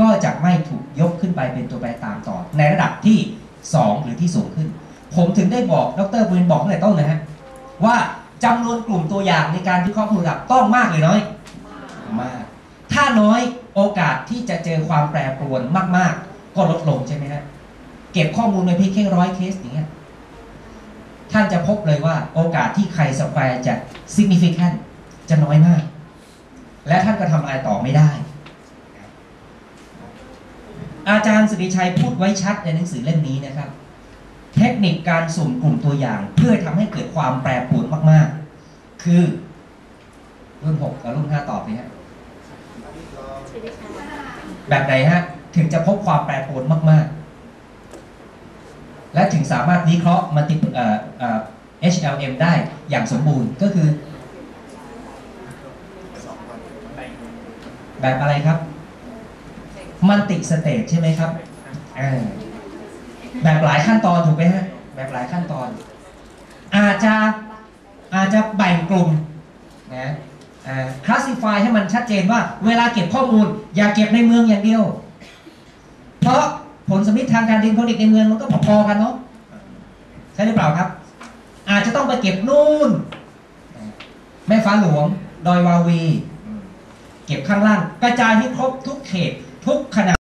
ก็จะไม่ถูกยกขึ้นไปเป็นตัวแปรตามต่อ ในระดับที่ 2 หรือที่สูงขึ้น ผมถึงได้บอกดรบรินบอกตั้งแต่ต้นนะฮะว่าจำนวนกลุ่มตัวอย่างในการวิเคราะห์ผลลัพธ์ต้องมากหรือน้อย มาก ถ้าน้อยโอกาสที่จะเจอความแปรปรวนมาก ๆ ก็ลดลงใช่ไหมฮะเก็บข้อมูลในเพียงแค่ร้อยเคสอย่างเงี้ยท่านจะพบเลยว่าโอกาสที่ใครสแควร์จะ significant จะน้อยมาก และท่านก็ทำอะไรต่อไม่ได้ อาจารย์สุริชัยพูดไว้ชัดในหนังสือเล่มนี้นะครับ เทคนิคการสุ่มกลุ่มตัวอย่าง เพื่อทำให้เกิดความแปรปรวนมากๆ คือ รุ่น 6 กับรุ่น 5 ตอบเลยฮะแบบไหนฮะ ถึงจะพบความแปรปรวนมาก ๆ และถึงสามารถวิเคราะห์มันติเอ่อเอ่อ HLM ได้อย่างสมบูรณ์ก็คือ แบบอะไรครับ มันติสเตจใช่ไหมครับแบบหลายขั้นตอนถูกไหมฮะ แบบหลายขั้นตอน อาจจะอาจจะแบ่งกลุ่มนะคลาสสิฟายให้มันชัดเจนว่า เวลาเก็บข้อมูล อย่าเก็บในเมืองอย่างเดียว เพราะผลสมิททางการเรียนของเด็กในเมืองมันก็พอๆกันเนาะใช่หรือเปล่าครับ อาจจะต้องไปเก็บนู่น แม่ฟ้าหลวง ดอยวาวี เก็บข้างล่าง กระจายให้ครบทุกเขต ทุกขณะ